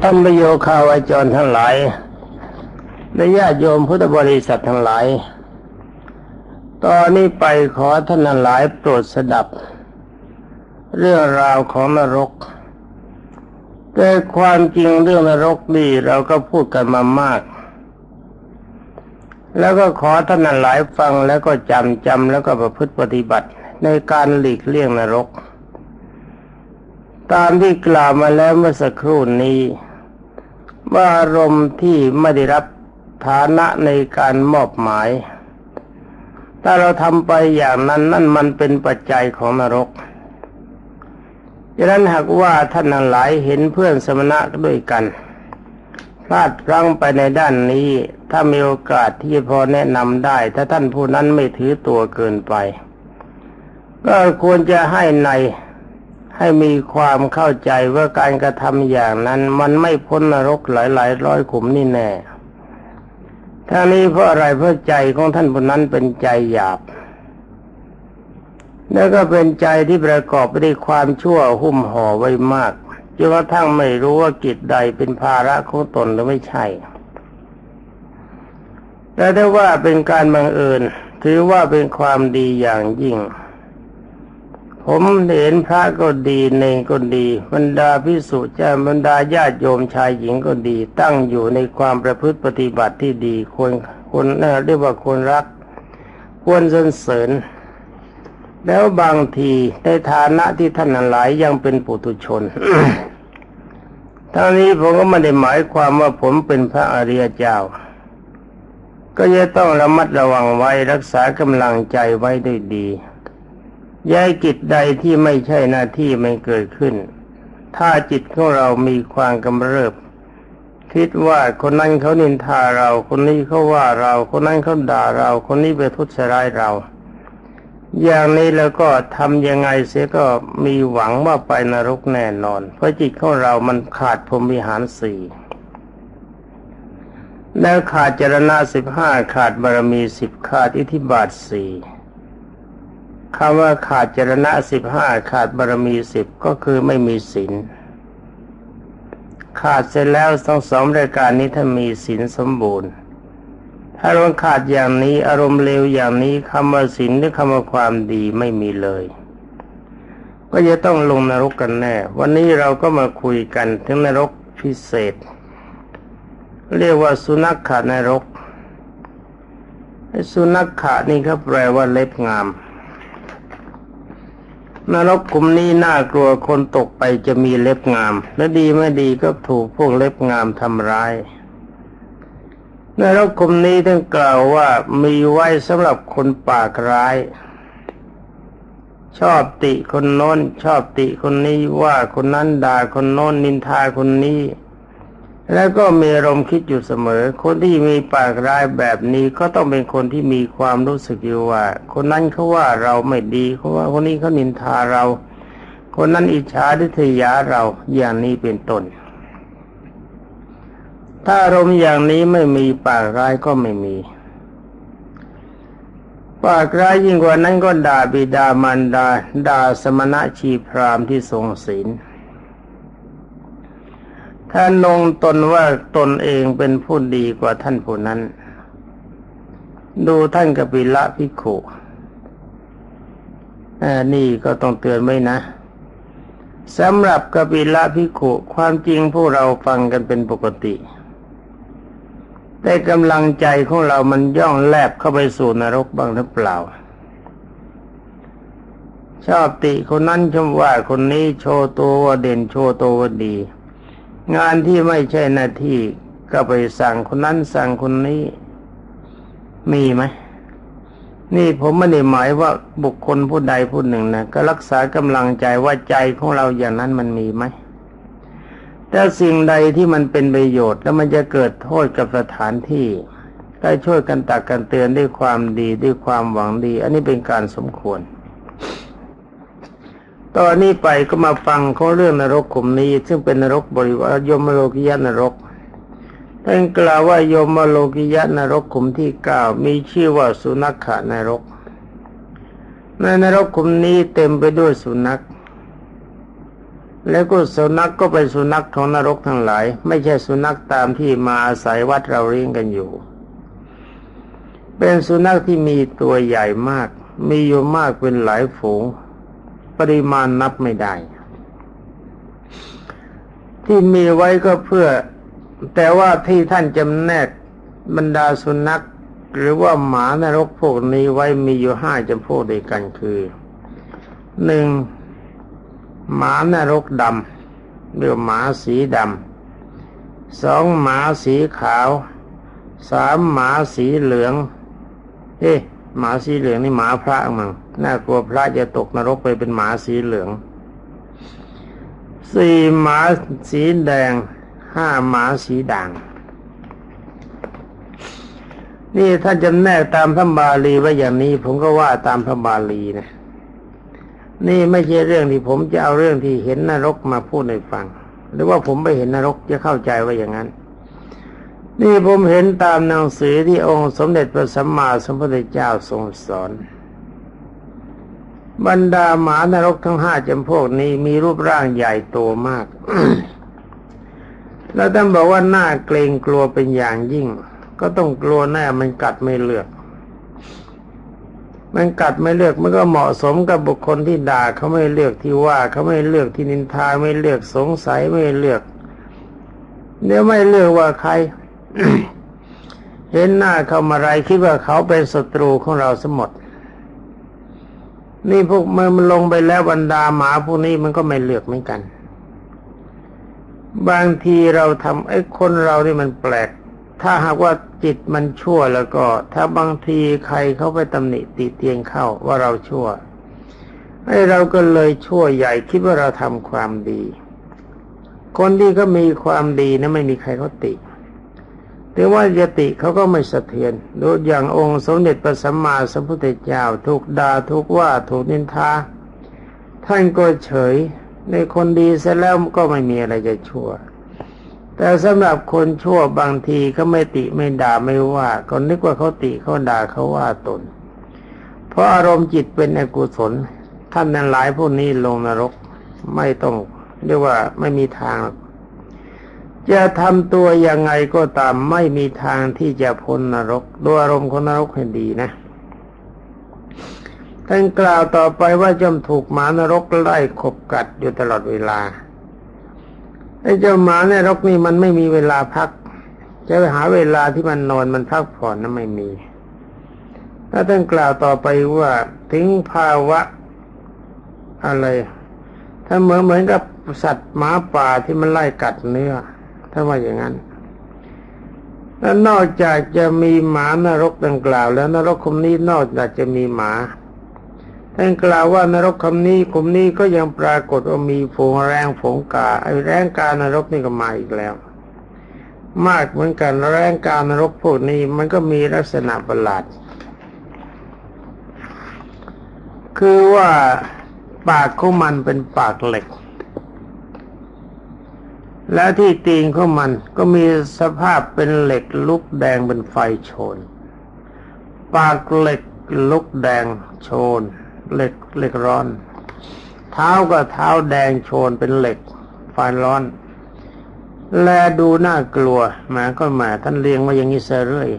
ท่านประโยคาวาจรทั้งหลายและญาติโยมพุทธบริษัททั้งหลาย ตอนนี้ไปขอท่านหลายโปรดสดับ เรื่องราวของนรก แต่ความจริงเรื่องนรกนี่เราก็พูดกันมามาก แล้วก็ขอท่านหลายฟังแล้วก็จำจำแล้วก็ประพฤติปฏิบัติในการหลีกเลี่ยงนรก ตามที่กล่าวมาแล้วเมื่อสักครู่นี้ ว่าอารมณ์ที่ไม่ได้รับฐานะในการมอบหมาย ถ้าเราทำไปอย่างนั้นนั่นมันเป็นปัจจัยของนรกดังนั้นหากว่าท่านทั้งหลายเห็นเพื่อนสมณะด้วยกันพลาดพลั้งไปในด้านนี้ ถ้ามีโอกาสที่พอแนะนำได้ ถ้าท่านผู้นั้นไม่ถือตัวเกินไป ก็ควรจะให้ใน ให้มีความเข้าใจว่าการกระทำอย่างนั้น มันไม่พ้นนรกหลายๆร้อยขุมนี่แน่ทั้งนี้เพราะอะไรเพราะใจของท่านผู้นั้นเป็นใจหยาบ แล้วก็เป็นใจที่ประกอบไปด้วยความชั่วหุ้มห่อไว้มากจนกระทั่งไม่รู้ว่ากิจใดเป็นภาระของตนหรือไม่ใช่ แต่ถ้าว่าเป็นการบังเอิญถือว่าเป็นความดีอย่างยิ่ง ผมเห็นพระก็ดีเนงก็ดีบรรดาพิสุเจ้าบรรดาญาติโยมชายหญิงก็ดี ตั้งอยู่ในความประพฤติปฏิบัติที่ดีควรควรเรียกว่าควรรัก ควรสรรเสริญ แล้วบางทีในฐานะที่ท่านหลายยังเป็นปุถุชนทั้งนี้ผมก็ไม่ได้หมายความว่าผมเป็นพระอริยเจ้า ก็จะต้องระมัดระวังไว้รักษากำลังใจไว้ด้วยดี ย้ายกิจใดที่ไม่ใช่หน้าที่ไม่เกิดขึ้น ถ้าจิตของเรามีความกำเริบ คิดว่าคนนั้นเขานินทาเรา คนนี้เขาว่าเรา คนนั้นเขาด่าเรา คนนี้ไปทุจร้ายเรา อย่างนี้แล้วก็ทำยังไงเสียก็มีหวังว่าไปนรกแน่นอน เพราะจิตของเรามันขาดพรหมิหารสี่แล้วขาดจรณะสิบห้าขาดบารมีสิบขาดอิทธิบาทสี่ คำว่าขาดจรณะสิบห้าขาดบารมีสิบก็คือไม่มีศีลขาดเสร็จแล้วทั้งสองรายการนี้ถ้ามีศีลสมบูรณ์ ถ้าเราขาดอย่างนี้อารมณ์เลวอย่างนี้คำว่าศีลหรือคำว่าความดีไม่มีเลย ก็จะต้องลงนรกกันแน่ วันนี้เราก็มาคุยกันถึงนรกพิเศษ เรียกว่าสุนัขขานรกสุนัขขานี่เขาแปลว่าเล็บงาม นรกกลุ่มนี้น่ากลัวคนตกไปจะมีเล็บงาม และดีไม่ดีก็ถูกพวกเล็บงามทำร้ายนรกกลุ่มนี้ท่านกล่าวว่ามีไว้สำหรับคนปากร้าย ชอบติคนโน้น ชอบติคนนี้ว่าคนนั้นด่าคนโน้นนินทาคนนี้ แล้วก็มีอารมณ์คิดอยู่เสมอ คนที่มีปากร้ายแบบนี้ก็ต้องเป็นคนที่มีความรู้สึกอยู่ว่า คนนั้นเขาว่าเราไม่ดีเขาว่าคนนี้เขานินทาเรา คนนั้นอิจฉาทิษยาเราอย่างนี้เป็นต้น ถ้าอารมณ์อย่างนี้ไม่มีปากร้ายก็ไม่มี ปากร้ายยิ่งกว่านั้นก็ด่าบิดามารดาด่าสมณะชีพรามที่ทรงศีล ถ้านงตนว่าตนเองเป็นผู้ดีกว่าท่านผู้นั้น ดูท่านกปิละพิโขนี่ก็ต้องเตือนไว้นะสำหรับกปิละพิโขความจริงพวกเราฟังกันเป็นปกติ แต่กำลังใจของเรามันย่องแลบเข้าไปสู่นรกบ้างหรือเปล่า ชอบติคนนั้นชมว่าคนนี้โชว์ตัวว่าเด่นโชว์ตัวว่าดี งานที่ไม่ใช่หน้าที่ก็ไปสั่งคนนั้นสั่งคนนี้มีไหมนี่ผมไม่ได้หมายว่าบุคคลผู้ใดผู้หนึ่งนะก็รักษากำลังใจว่าใจของเราอย่างนั้นมันมีไหมแต่สิ่งใดที่มันเป็นประโยชน์แล้วมันจะเกิดโทษกับสถานที่ได้ช่วยกันตักกันเตือนด้วยความดีด้วยความหวังดี อันนี้เป็นการสมควร ตอนนี้ไปก็มาฟังเขาเรื่องนรกขุมนี้ ซึ่งเป็นนรกบริวารยมโลกิยะนรกท่านกล่าวว่ายมโลกิยะนรกขุมที่เก้ามีชื่อว่าสุนัขขานรก ในนรกขุมนี้เต็มไปด้วยสุนัข แล้วก็สุนัขกก็เป็นสุนัขของนรกทั้งหลาย ไม่ใช่สุนัขตามที่มาอาศัยวัดเราเลี้ยงกันอยู่ เป็นสุนัขที่มีตัวใหญ่มาก มีอยู่มากเป็นหลายฝูง ปริมาณนับไม่ได้ ที่มีไว้ก็เพื่อ แต่ว่าที่ท่านจำแนกบรรดาสุนัข หรือว่าหมานรกพวกนี้ไว้มีอยู่ห้าจำพวกเด้วยกันคือหนึ่งหมานรกดำเรียกหมาสีดำสองหมาสีขาวสามหมาสีเหลือง เอ๊ะ หมาสีเหลืองนี่หมาพระมั้งน่ากลัวพระจะตกนรกไปเป็นหมาสีเหลือง สี่หมาสีแดง ห้าหมาสีด่าง นี่ถ้าจำแนกตามพระบาลีไว้อย่างนี้ ผมก็ว่าตามพระบาลีนะ นี่ไม่ใช่เรื่องที่ผมจะเอาเรื่องที่เห็นนรกมาพูดให้ฟัง หรือว่าผมไปเห็นนรกจะเข้าใจว่าอย่างนั้น นี่ผมเห็นตามหนังสือที่องค์สมเด็จพระสัมมาสัมพุทธเจ้าทรงสอน บรรดาหมานรกทั้งห้าจำพวกนี้มีรูปร่างใหญ่โตมาก แล้วท่านบอกว่าหน่าเกรงกลัวเป็นอย่างยิ่ง ก็ต้องกลัวแน่มันกัดไม่เลือก มันกัดไม่เลือกมันก็เหมาะสมกับบุคคลที่ด่าเขาไม่เลือกที่ว่าเขาไม่เลือกที่นินทาไม่เลือกสงสัยไม่เลือกเดี๋ยวไม่เลือกว่าใคร เห็นหน้าเขามาไรคิดว่าเขาเป็นศัตรูของเราสมด นี่พวกมันลงไปแล้วบรรดาหมาพวกนี้มันก็ไม่เลือกเหมือนกัน บางทีเราทำไอ้คนเรานี่มันแปลก ถ้าหากว่าจิตมันชั่วแล้วก็ ถ้าบางทีใครเขาไปตำหนิติเตียงเข้าว่าเราชั่วไอ้เราก็เลยชั่วใหญ่คิดว่าเราทำความดี คนที่ก็มีความดีนะไม่มีใครเขาติ แต่ว่ายติเขาก็ไม่สะเทือนดูอย่างองค์สมเด็จพระสัมมาสัมพุทธเจ้าถูกด่าถูกว่าถูกนินทาท่านก็เฉยในคนดีเสร็จแล้วก็ไม่มีอะไรจะชั่ว แต่สำหรับคนชั่วบางทีเขาไม่ติไม่ด่าไม่ว่า ก็นึกว่าเขาติเขาด่าเขาว่าตน เพราะอารมณ์จิตเป็นอกุศลท่านนั้นหลายพวกนี้ลงนรกไม่ต้องเรียกว่าไม่มีทาง จะทำตัวยังไงก็ตามไม่มีทางที่จะพ้นนรกดูอารมณ์คนนรกให้ดีนะท่านกล่าวต่อไปว่าจำถูกหมานรกไล่ขบกัดอยู่ตลอดเวลาไอ้เจ้าหมาในรกนี่มันไม่มีเวลาพัก จะไปหาเวลาที่มันนอนมันพักผ่อนนั้นไม่มีถ้าท่านกล่าวต่อไปว่าถึงภาวะอะไร ถ้าเหมือนเหมือนกับสัตว์หมาป่าที่มันไล่กัดเนื้อ ถ้าว่าอย่างนั้นแล้วนอกจากจะมีหมานรกดังกล่าว แล้วนรกคมนี้นอกจากจะมีหมาท่านกล่าวว่านรกคำนี้กลุ่มนี้ก็ยังปรากฏว่ามีฝูงแรงฝูงกาไอแรงกานรกนี่ก็มาอีกแล้ว มากเหมือนกันแรงกานรกพวกนี้มันก็มีลักษณะประหลาด คือว่าปากของมันเป็นปากเหล็ก และที่ตีนของมันก็มีสภาพเป็นเหล็กลุกแดงเป็นไฟโชน ปากเหล็กลุกแดงโชน เหล็กเหล็กร้อน เท้าก็เท้าแดงโชนเป็นเหล็ก ไฟร้อน แลดูน่ากลัวแมาก็หมาท่านเลี้ยงมาอย่างนี้เสเรื่อย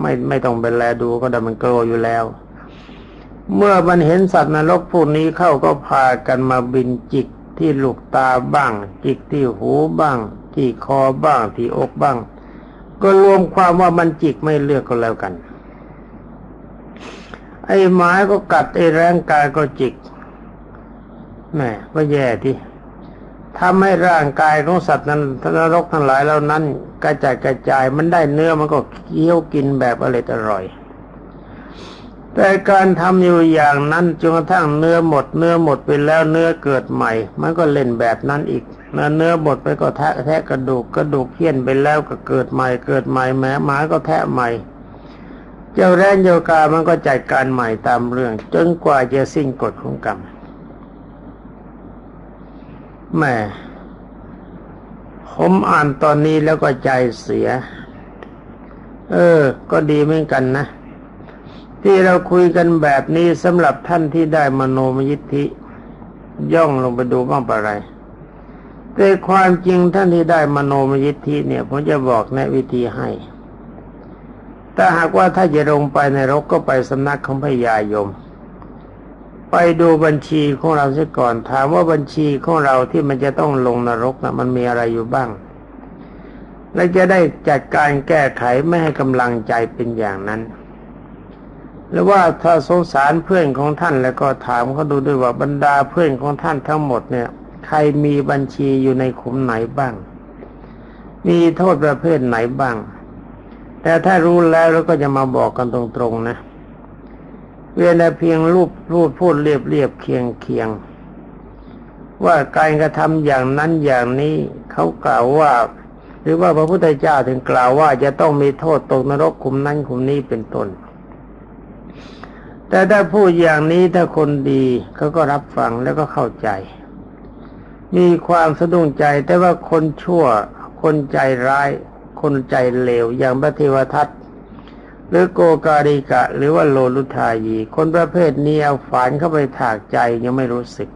ไม่ไม่ต้องไปแลดูก็ได้มันกลัวอยู่แล้ว เมื่อมันเห็นสัตว์นรกพวกนี้เข้าก็พากันมาบินจิก ที่ลูกตาบ้าง จิกที่หูบ้าง ที่คอบ้าง ที่อกบ้าง ก็รวมความว่ามันจิกไม่เลือกก็แล้วกัน ไอ้ไม้ก็กัดไอ้แรงกายก็จิกแม่ก็แย่ที่ทำให้ร่างกายของสัตว์นั้นทนรกทั้งหลายเหล่านั้น กระจายกระจายมันได้เนื้อมันก็เคี้ยวกินแบบอร่อยอร่อย แต่การทำอยู่อย่างนั้นจนกระทั่งเนื้อหมดเนื้อหมดไปแล้วเนื้อเกิดใหม่ มันก็เล่นแบบนั้นอีกเนื้อเนื้อหมดไปก็แทะแทะกระดูกกระดูกเขี้ยนไปแล้วก็เกิดใหม่เกิดใหม่แม้หมาก็แทะใหม่ เจ้าแรงเจ้ากามันก็จัดการใหม่ตามเรื่อง จนกว่าจะสิ้นกฎของกรรมแม่ผมอ่านตอนนี้แล้วก็ใจเสีย เออ ก็ดีเหมือนกันนะ ที่เราคุยกันแบบนี้สำหรับท่านที่ได้มโนมยิทธิ ย่องลงไปดูบ้างปะไร แต่ความจริงท่านที่ได้มโนมยิทธิเนี่ยผมจะบอกแนวิธีให้ถ้าหากว่าถ้าจะลงไปในรกก็ไปสำนักของพญายม ไปดูบัญชีของเราเสียก่อน ถามว่าบัญชีของเราที่มันจะต้องลงนรกนะมันมีอะไรอยู่บ้าง และจะได้จัดการแก้ไขไม่ให้กำลังใจเป็นอย่างนั้น หรือว่าถ้าสงสารเพื่อนของท่านแล้วก็ถามเขาดูด้วยว่าบรรดาเพื่อนของท่านทั้งหมดเนี่ย ใครมีบัญชีอยู่ในขุมไหนบ้าง มีโทษประเภทไหนบ้าง แต่ถ้ารู้แล้วแล้วก็จะมาบอกกันตรงๆนะเวียนแต่เพียงรูปรูปพูดเรียบเรียบเคียงเคียง ว่าการกระทำอย่างนั้นอย่างนี้เขากล่าวว่า หรือว่าพระพุทธเจ้าถึงกล่าวว่าจะต้องมีโทษตกนรกขุมนั้นขุมนี้เป็นต้น แต่ถ้าพูดอย่างนี้ถ้าคนดีเขาก็รับฟังแล้วก็เข้าใจ มีความสะดุ้งใจแต่ว่าคนชั่ว คนใจร้าย คนใจเลวอย่างพระเทวทัตหรือโกการิกะ หรือว่าโลลุทายี คนประเภทนี้เอาฝานเข้าไปถากใจยังไม่รู้สึก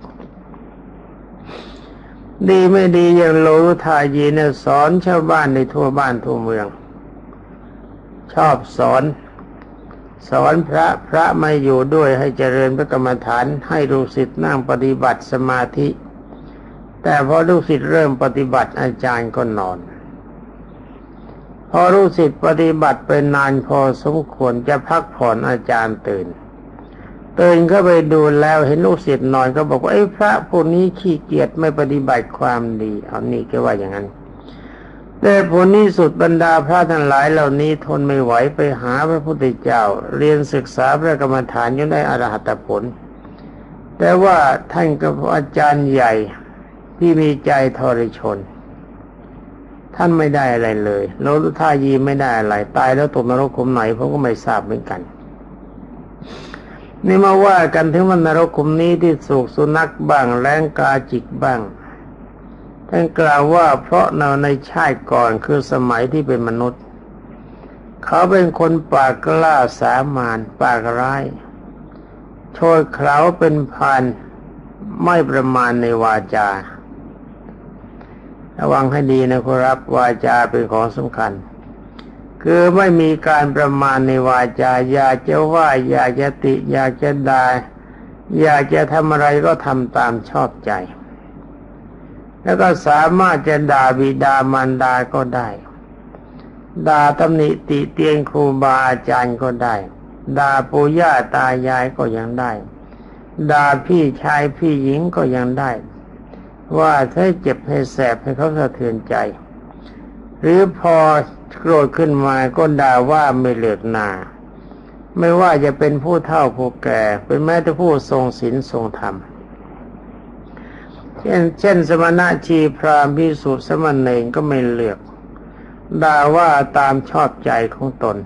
ดีไม่ดีอย่างโลลุทายีเนี่ยสอนชาวบ้านในทั่วบ้านทั่วเมือง ชอบสอน สอนพระพระไม่อยู่ด้วยให้เจริญพระกรรมฐานให้ลูกศิษย์นั่งปฏิบัติสมาธิ แต่พอลูกศิษย์เริ่มปฏิบัติอาจารย์ก็นอน พอลูกศิษย์ปฏิบัติเป็นนานพอสมควรจะพักผ่อนอาจารย์ตื่นตื่นก็ไปดูแล้วเห็นลูกศิษย์นอนก็บอกว่าไอ้พระพวกนี้ขี้เกียจไม่ปฏิบัติความดีเอานี่ก็ว่าอย่างนั้น แต่ผลนี้สุดบรรดาพระทั้งหลายเหล่านี้ทนไม่ไหวไปหาพระพุทธเจ้า เรียนศึกษาพระกรรมฐานจนได้อรหัตผล แต่ว่าท่านกับอาจารย์ใหญ่ที่มีใจทรชน ท่านไม่ได้อะไรเลยโลลุท่ายีไม่ได้อะไรตายแล้วตกนรกขุมไหนผมก็ไม่ทราบเหมือนกันนี่มาว่ากันถึงวันนรกขุมนี้ที่สุกสุนัขบ้างแรงกาจิกบ้าง ท่านกล่าวว่าเพราะเราในชาติก่อนคือสมัยที่เป็นมนุษย์ เขาเป็นคนปากกล้าสามานปากร้ายโชยเขาเป็นพันไม่ประมาณในวาจา ระวังให้ดีนะครับวาจาเป็นของสำคัญ คือไม่มีการประมาณในวาจา อยากจะว่า อยากจะติ อยากจะดา่าอยากจะทำอะไรก็ทำตามชอบใจ แล้วก็สามารถจะด่าบิดามารดาก็ได้ ด่าตำหนิติเตียนครูบาอาจารย์ก็ได้ ด่าปู่ย่าตายายก็ยังได้ ด่าพี่ชายพี่หญิงก็ยังได้ ว่าถ้เจ็บให้แสบให้เขาสะเทือนใจ หรือพอโกรธขึ้นมาก็ด่าว่าไม่เลือกนาไม่ว่าจะเป็นผู้เฒ่าผู้แก่ เป็นแม้แต่ผู้ทรงศีลทรงธรรม เช่นเช่น สมณะชีพรามพิสุสมณเณรก็ไม่เลือกด่าว่าตามชอบใจของตน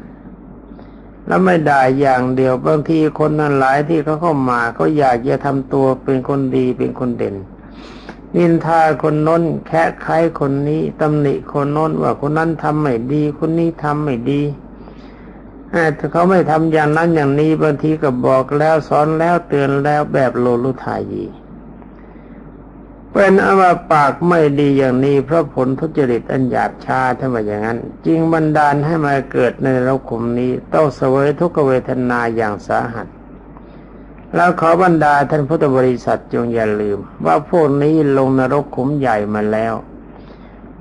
แล้วไม่ด่าอย่างเดียวบางทีคนนั้นหลายที่เขาเข้ามาเขาอยากจะทำตัวเป็นคนดีเป็นคนเด่น นินทาคนน้นแค่ใครคนนี้ตำหนิคนน้นว่าคนนั้นทำไม่ดี คนนี้ทำไม่ดีถ้าเขาไม่ทำอย่างนั้นอย่างนี้บางทีก็บอกแล้วสอนแล้วเตือนแล้วแบบโลลุทายี เป็นอาว่าปากไม่ดีอย่างนี้เพราะผลทุจริตอันหยาบชาถ้าว่าอย่างนั้นจริงบันดาลให้มาเกิดในโลกขุมนี้ต้องเสวยทุกเวทนาอย่างสาหัสแล้วขอบรรดาท่านพุทธบริษัทจงอย่าลืม ว่าพวกนี้ลงนรกขุมใหญ่มาแล้ว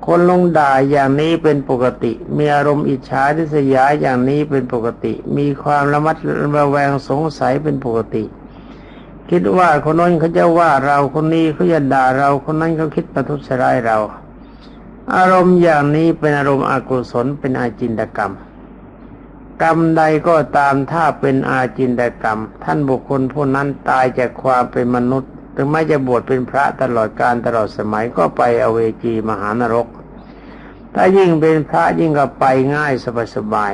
คนลงด่าอย่างนี้เป็นปกติ มีอารมณ์อิจฉาทิษยาอย่างนี้เป็นปกติ มีความระมัดระแวงสงสัยเป็นปกติ คิดว่าคนนั้นเขาจะว่าเราคนนี้เขาจะด่าเราคนนั้นเขาคิดประทุษร้ายเรา อารมณ์อย่างนี้เป็นอารมณ์อกุศลเป็นอาจินตกรรม กรรมใดก็ตามถ้าเป็นอาจินตกรรม ท่านบุคคลผู้นั้นตายจากความเป็นมนุษย์ถึงไม่จะบวชเป็นพระตลอดการตลอดสมัยก็ไปอเวจีมหานรก ถ้ายิ่งเป็นพระยิ่งก็ไปง่ายสบาย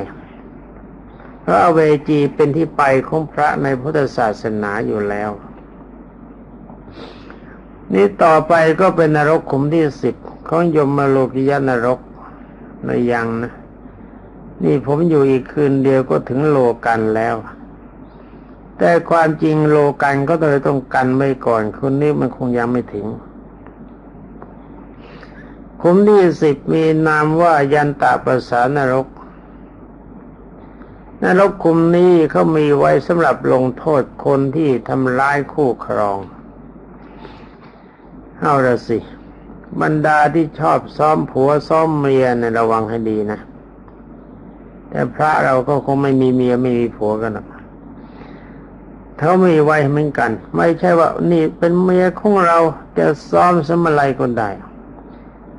ราะอเวจีเป็นที่ไปของพระในพุทธศาสนาอยู่แล้ว นี่ต่อไปก็เป็นนรกขุมที่สิบของยมมาโลกิยานรกในยังนะนี่ผมอยู่อีกคืนเดียวก็ถึงโลกันแล้ว แต่ความจริงโลกันก็เลยต้องกันไว้ก่อนคนนี้มันคงยังไม่ถึงขุมที่สิบมีนามว่ายันตาประสานรก นรกขุมนี้เขามีไว้สำหรับลงโทษคนที่ทำร้ายคู่ครอง เอาละสิ บรรดาที่ชอบซ้อมผัวซ้อมเมียเนี่ยระวังให้ดีนะ แต่พระเราก็คงไม่มีเมียไม่มีผัวกันหรอกเขามีไว้เหมือนกัน ไม่ใช่ว่านี่เป็นเมียของเราจะซ้อมสมอะไรก็ได้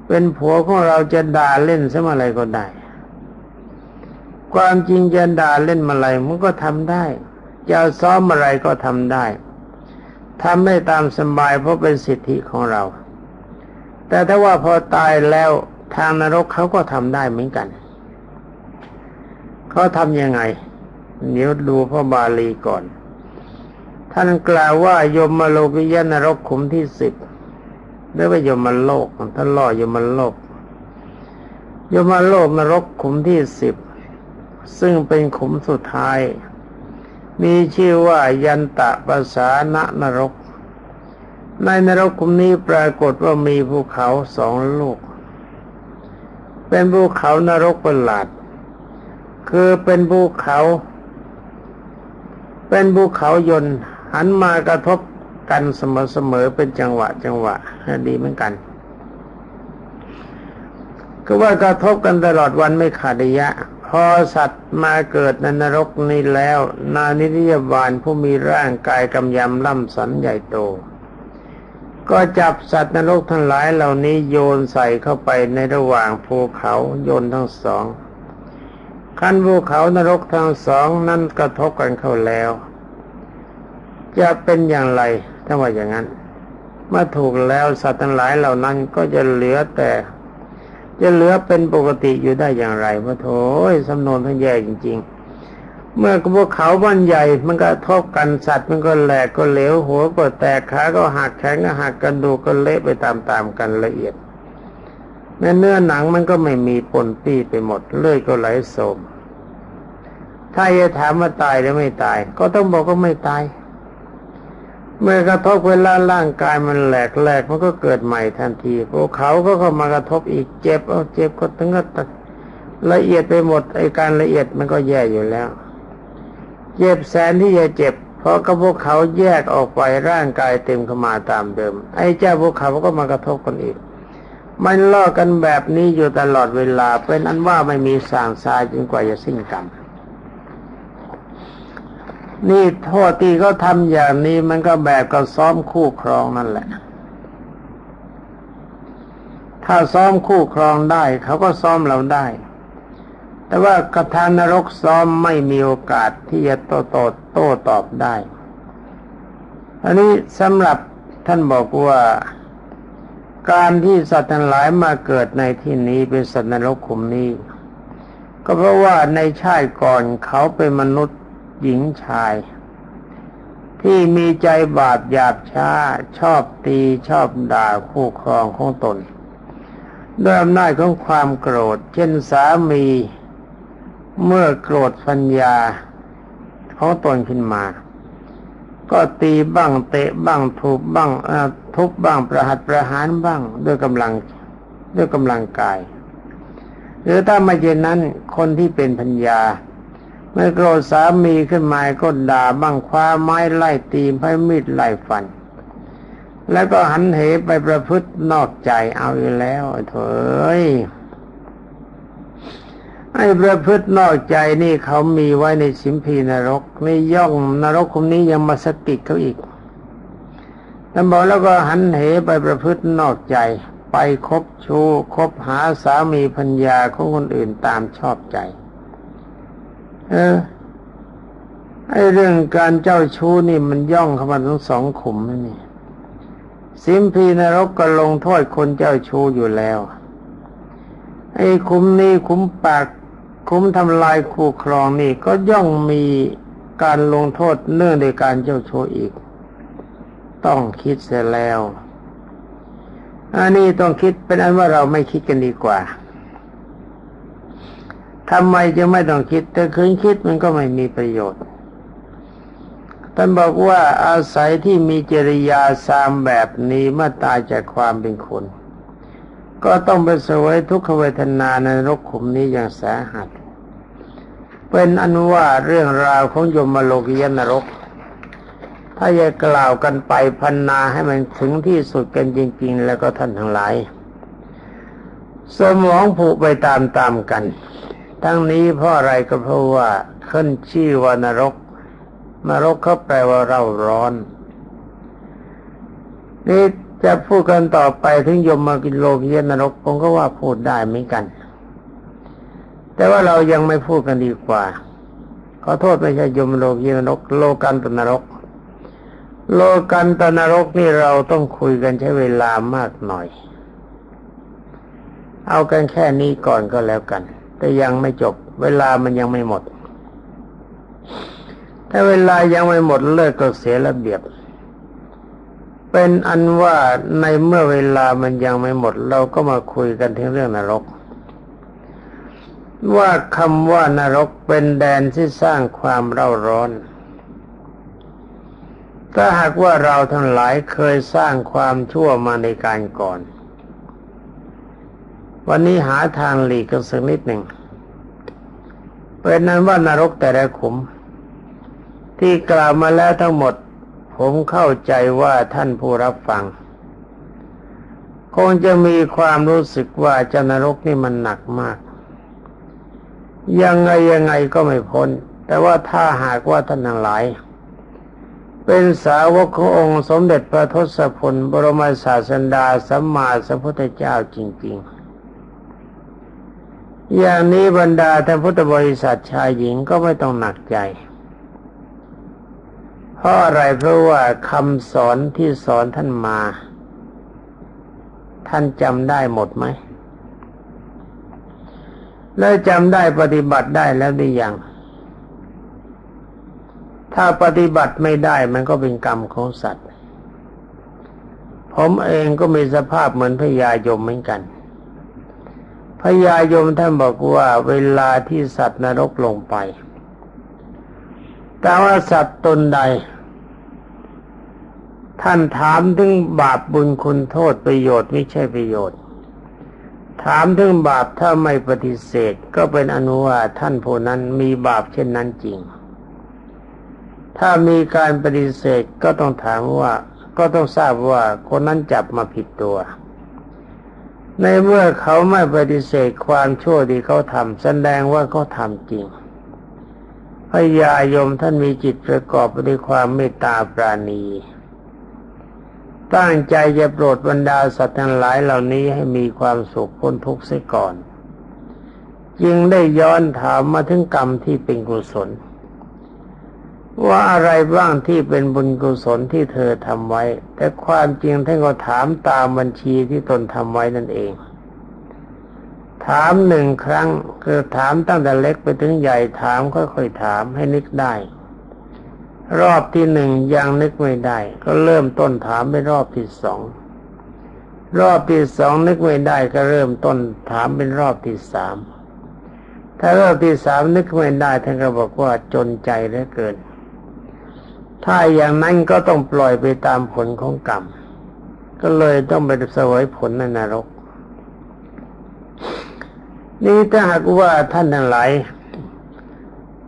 เป็นผัวของเราจะด่าเล่นสมอะไรก็ได้ ความจริงจะด่าเล่นมาอะไรมันก็ทำได้จะซ้อมอะไรก็ทำได้ทำได้ตามสบายเพราะเป็นสิทธิของเรา แต่ถ้าว่าพอตายแล้วทางนรกเขาก็ทำได้เหมือนกัน เขาทำยังไง เดี๋ยวดูพระบาลีก่อน ท่านกล่าวว่ายมโลกิยนรกขุมที่สิบเรียกว่ายมโลกท่านล่อยมโลก ยมโลกนรกขุมที่สิบ ซึ่งเป็นขุมสุดท้าย มีชื่อว่ายันตะภาษาณนรก ในนรกขุมนี้ปรากฏว่ามีภูเขาสองลูก เป็นภูเขานรกประหลาด คือเป็นภูเขา เป็นภูเขายนต์หันมากระทบกันเสมอๆเป็นจังหวะจังหวะดีเหมือนกันก็ว่ากระทบกันตลอดวันไม่ขาดระยะ พอสัตว์มาเกิดในนรกนี้แล้ว นานิริยบาลผู้มีร่างกายกำยำล่ำสันใหญ่โต ก็จับสัตว์นรกทั้งหลายเหล่านี้โยนใส่เข้าไปในระหว่างภูเขาโยนทั้งสองขั้นภูเขานรกทั้งสองนั้นกระทบกันเข้าแล้ว จะเป็นอย่างไรถ้าว่าอย่างนั้นเมื่อถูกแล้วสัตว์ทั้งหลายเหล่านั้นก็จะเหลือแต่ จะเหลือเป็นปกติอยู่ได้อย่างไรพระโถยสำนวนทั้งแย่จริง ๆ เมื่อพวกเขาบ้านใหญ่ มันก็ทบกันสัตว์มันก็แหลกก็เหลวหัวก็แตกขาก็หักแขนก็หักกันดูก็เละไปตามๆกันละเอียดแม้เนื้อหนังมันก็ไม่มีปนปี้ไปหมดเลือดก็ไหลโสมถ้าจะถามว่าตายหรือไม่ตาย ก็ต้องบอกว่าไม่ตาย เมื่อกระทบเวลาร่างกายมันแหลกแหลกมันก็เกิดใหม่ทันทีพวกเขาก็เข้ามากระทบอีกเจ็บเอาเจ็บก็ถึงก็ละเอียดไปหมดไอการละเอียดมันก็แย่อยู่แล้ว เจ็บแสนที่จะเจ็บเพราะกับพวกเขาแยกออกไปร่างกายเต็มเข้ามาตามเดิม ไอ้เจ้าพวกเขาก็มากระทบกันอีก มันล่อกันแบบนี้อยู่ตลอดเวลา เป็นอันว่าไม่มีสางซายจนกว่าจะสิ้นกรรม นี่โทษที่เขาทำอย่างนี้มันก็แบบกับซ้อมคู่ครองนั่นแหละ ถ้าซ้อมคู่ครองได้ เขาก็ซ้อมเราได้ แต่ว่ากระทานนรกซ้อมไม่มีโอกาสที่จะโตโตโตตอบได้ อันนี้สำหรับท่านบอกว่าการที่สัตว์ทั้งหลายมาเกิดในที่นี้เป็นสัตว์นรกขุมนี้ ก็เพราะว่าในชาติก่อนเขาเป็นมนุษย์ หญิงชาย ที่มีใจบาปหยาบช้า ชอบตีชอบด่าคู่ครองของตนด้วยอำนาจของความโกรธ เช่นสามีเมื่อโกรธพัญญาของตนขึ้นมา ก็ตีบ้างเตะบ้างทุบบ้างทุบบ้างประหัตประหารบ้างด้วยกำลังด้วยกำลังกาย หรือถ้าไม่เช่นนั้นคนที่เป็นพัญญา เมื่อโกรธสามีขึ้นมาก็ด่าบ้างคว้าไม้ไล่ตีไพ่มีดไล่ฟัน แล้วก็หันเหไปประพฤตินอกใจเอาอยู่แล้วเถอยไอ้ประพฤตินอกใจนี่เขามีไว้ในสิมพีนรกนี่ย่องนรกคุมนี้ยังมาสติกเขาอีกท่านบอกแล้วก็หันเหไปประพฤตินอกใจ ไปคบชู้คบหาสามีพัญญาของคนอื่นตามชอบใจ เออ ไอเรื่องการเจ้าชู้นี่มันย่องเข้ามาทั้งสองขุมนี่สิมพีนรกก็ลงโทษคนเจ้าชู้อยู่แล้ว ไอ้คุมนี้คุมปากคุมทำลายคู่ครองนี่ก็ย่องมีการลงโทษเนื่องในการเจ้าชู้อีก ต้องคิดเสียแล้ว อันนี้ต้องคิดเป็นอันว่าเราไม่คิดกันดีกว่า ทำไมจะไม่ต้องคิด แต่คืนคิดมันก็ไม่มีประโยชน์ ท่านบอกว่าอาศัยที่มีจริยาสามแบบนี้เมื่อตายจากความเป็นคน ก็ต้องไปสวยทุกขเวทนาในนรกขุมนี้อย่างสาหัส เป็นอันว่าเรื่องราวของยมโลกิยนรก ถ้าจะกล่าวกันไปพันนาให้มันถึงที่สุดกันจริง ๆ แล้วก็ท่านทั้งหลาย สมองผุไปตามๆกัน ทั้งนี้เพราะอะไรก็เพราะว่าขึ้นชื่อว่านรก นรกเขาแปลว่าเร่าร้อน นี่จะพูดกันต่อไปถึงยมมากินโลกิยนรกผมก็ว่าพูดได้เหมือนกัน แต่ว่าเรายังไม่พูดกันดีกว่า ขอโทษไม่ใช่ยมโลกิยนรก โลกันตนรก โลกันตนรกนี่เราต้องคุยกันใช้เวลามากหน่อย เอากันแค่นี้ก่อนก็แล้วกัน แต่ยังไม่จบ เวลามันยังไม่หมด ถ้าเวลายังไม่หมดเลิกก็เสียระเบียบ เป็นอันว่าในเมื่อเวลามันยังไม่หมด เราก็มาคุยกันถึงเรื่องนรก ว่าคำว่านรกเป็นแดนที่สร้างความเร่าร้อนถ้าหากว่าเราทั้งหลายเคยสร้างความชั่วมาในการก่อน วันนี้หาทางหลีกกันสักนิดหนึ่งเป็นนั้นว่านรกแต่ละขุม ที่กล่าวมาแล้วทั้งหมด ผมเข้าใจว่าท่านผู้รับฟัง คงจะมีความรู้สึกว่าจนรกนี่มันหนักมาก ยังไงยังไงก็ไม่พ้น แต่ว่าถ้าหากว่าท่านทั้งหลาย เป็นสาวกขององค์สมเด็จพระทศพลบรมศาสดาสัมมาสัมพุทธเจ้าจริง ๆ อย่างนี้บรรดาท่านพุทธบริษัทชายหญิงก็ไม่ต้องหนักใจ เพราะอะไรเพราะว่าคำสอนที่สอนท่านมา ท่านจำได้หมดไหมแล้วจำได้ปฏิบัติได้แล้วหรือยัง ถ้าปฏิบัติไม่ได้มันก็เป็นกรรมของสัตว์ ผมเองก็มีสภาพเหมือนพญายมเหมือนกัน พญายมท่านบอกว่าเวลาที่สัตว์นรกลงไป แต่ว่าสัตว์ตนใด ท่านถามถึงบาปบุญคุณโทษประโยชน์ไม่ใช่ประโยชน์ ถามถึงบาปถ้าไม่ปฏิเสธ ก็เป็นอนุว่าท่านผู้นั้นมีบาปเช่นนั้นจริง ถ้ามีการปฏิเสธก็ต้องถามว่า ก็ต้องทราบว่าคนนั้นจับมาผิดตัว ในเมื่อเขาไม่ปฏิเสธความชั่วที่เขาทำแสดงว่าเขาทำจริงพญายมท่านมีจิตประกอบไปด้วยความเมตตาปราณี ตั้งใจจะโปรดบรรดาสัตว์ทั้งหลายเหล่านี้ให้มีความสุขพ้นทุกข์เสียก่อน จึงได้ย้อนถามมาถึงกรรมที่เป็นกุศล ว่าอะไรบ้างที่เป็นบุญกุศลที่เธอทำไว้ แต่ความจริงท่านก็ถามตามบัญชีที่ตนทำไว้นั่นเอง ถามหนึ่งครั้งคือถามตั้งแต่เล็กไปถึงใหญ่ถามค่อยๆถามให้นึกได้ รอบที่หนึ่งยังนึกไม่ได้ ก็เริ่มต้นถามไปรอบที่สองรอบที่สองนึกไม่ได้ก็เริ่มต้นถามเป็นรอบที่สามถ้ารอบที่สามนึกไม่ได้ท่านก็บอกว่าจนใจเหลือเกิน ถ้าอย่างนั้นก็ต้องปล่อยไปตามผลของกรรม ก็เลยต้องไปเสวยผลในนรก นี่ถ้าหากว่าท่านทั้งหลาย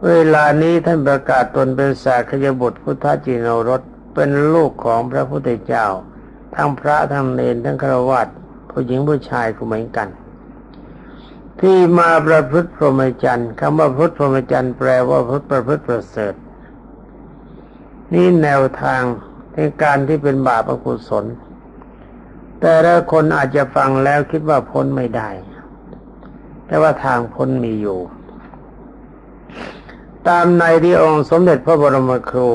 เวลานี้ท่านประกาศตนเป็นสาขยบุตรพุทธจินรสเป็นลูกของพระพุทธเจ้า ทั้งพระทั้งเนรทั้งฆราวาสผู้หญิงผู้ชายก็เหมือนกัน ที่มาประพฤติพรหมจรรย์คำว่าพุทธพรหมจรรย์แปลว่าพุทธประพฤติประเสริฐ นี่แนวทางในการที่เป็นบาปอกุศล แต่ละคนอาจจะฟังแล้วคิดว่าพ้นไม่ได้ แต่ว่าทางพ้นมีอยู่ ตามในที่องค์สมเด็จพระบรมครู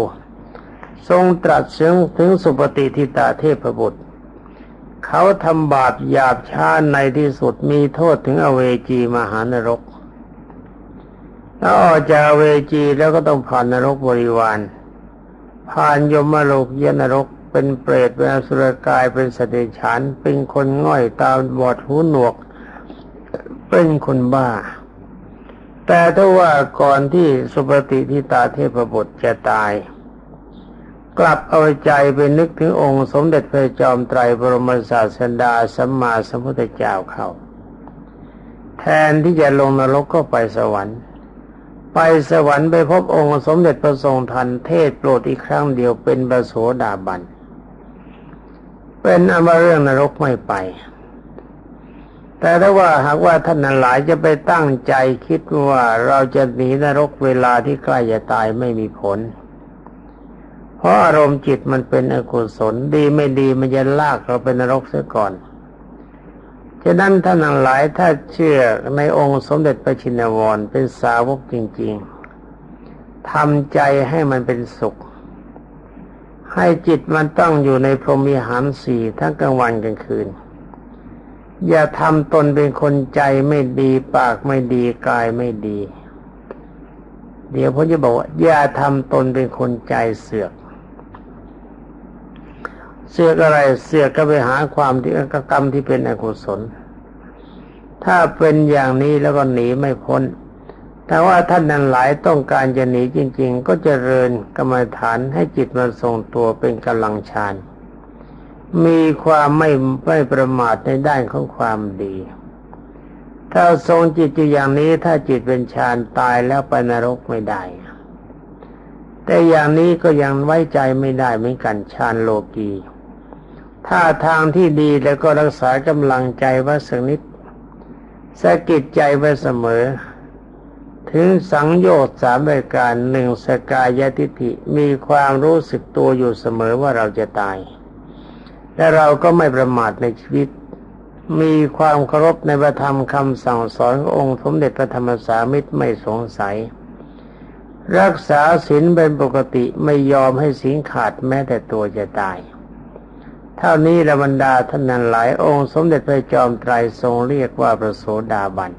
ทรงตรัสถึงถึงสุปฏิทิตาเทพบุตร เขาทำบาปหยาบช้าในที่สุดมีโทษถึงอเวจีมหานรกแล้วออกจากเวจีแล้วก็ต้องผ่านนรกบริวาร ผ่านยมโลกเยนรก เป็นเปรตเป็นอสุรกายเป็นสติฉันเป็นคนง่อยตาบอดหูหนวก เป็นคนบ้า แต่ถ้าว่าก่อนที่สุปฏิทิตาเทพบุตรจะตาย กลับเอาใจไปนึกถึงองค์สมเด็จพระจอมไตรบรมศาสดาสัมมาสัมพุทธเจ้าเขา แทนที่จะลงนรกก็ไปสวรรค์ ไปสวรรค์ไปพบองค์สมเด็จพระทรงทันเทศโปรดอีกครั้งเดียวเป็นบระโสดาบัน เป็นอมาเรื่องนรกไม่ไป แต่ถ้าว่าหากว่าท่านหลายจะไปตั้งใจคิดว่าเราจะหนีนรกเวลาที่ใกล้จะตายไม่มีผล เพราะอารมณ์จิตมันเป็นอกุศลดีไม่ดีมันจะลากเราเป็นนรกเสียก่อน ฉะนั้นท่านหลายถ้าเชื่อในองค์สมเด็จพระชินวรเป็นสาวกจริง ๆทำใจให้มันเป็นสุข ให้จิตมันต้องอยู่ในพรหมิหารสี่ทั้งกลางวันกลางคืน อย่าทำตนเป็นคนใจไม่ดีปากไม่ดีกายไม่ดี เดี๋ยวผมจะบอกว่าอย่าทำตนเป็นคนใจเสือกเสือกอะไรเสือกก็ไปหาความที่กรรมที่เป็นอกุศล ถ้าเป็นอย่างนี้แล้วก็หนีไม่พ้น แต่ว่าท่านนั้นหลายต้องการจะหนีจริง ๆ ก็จเจริญกรรมฐานให้จิตมันทรงตัวเป็นกำลังฌาน มีความไม่ไม่ประมาทในด้านของความดี ถ้าทรงจิตอยู่อย่างนี้ถ้าจิตเป็นฌานตายแล้วไปนรกไม่ได้ แต่อย่างนี้ก็ยังไว้ใจไม่ได้เหมือนกันฌานโลกีถ้าทางที่ดีแล้วก็รักษากำลังใจไว้สักนิด สะกิดใจไว้เสมอ ถึงสังโยชน์สามรายการหนึ่งสกายทิฏฐิมีความรู้สึกตัวอยู่เสมอว่าเราจะตาย และเราก็ไม่ประมาทในชีวิต มีความเคารพในพระธรรมคำสั่งสอนขององค์สมเด็จพระธรรมสามิตรไม่สงสัย รักษาศีลเป็นปกติไม่ยอมให้ศีลขาดแม้แต่ตัวจะตาย เท่านี้ละบรรดาท่านนั้นหลายองค์สมเด็จพระจอมไตรทรงเรียกว่าประโสดาบัน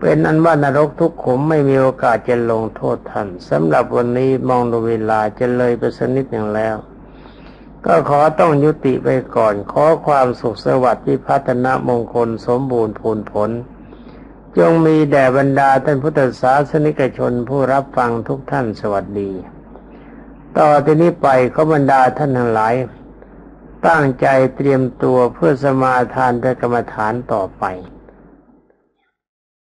เป็นอันว่านรกทุกขุมไม่มีโอกาสจะลงโทษท่านสำหรับวันนี้มองดูเวลาจะเลยไปสักนิดหนึ่งแล้ว ก็ขอต้องยุติไปก่อน ขอความสุขสวัสดิ์พิพัฒนมงคลสมบูรณ์ผลผล จงมีแด่บรรดาท่านพุทธศาสนิกชนผู้รับฟังทุกท่านสวัสดี ต่อที่นี้ไปขอบรรดาท่านทั้งหลาย ตั้งใจเตรียมตัวเพื่อสมาทานพระกรรมฐานต่อไป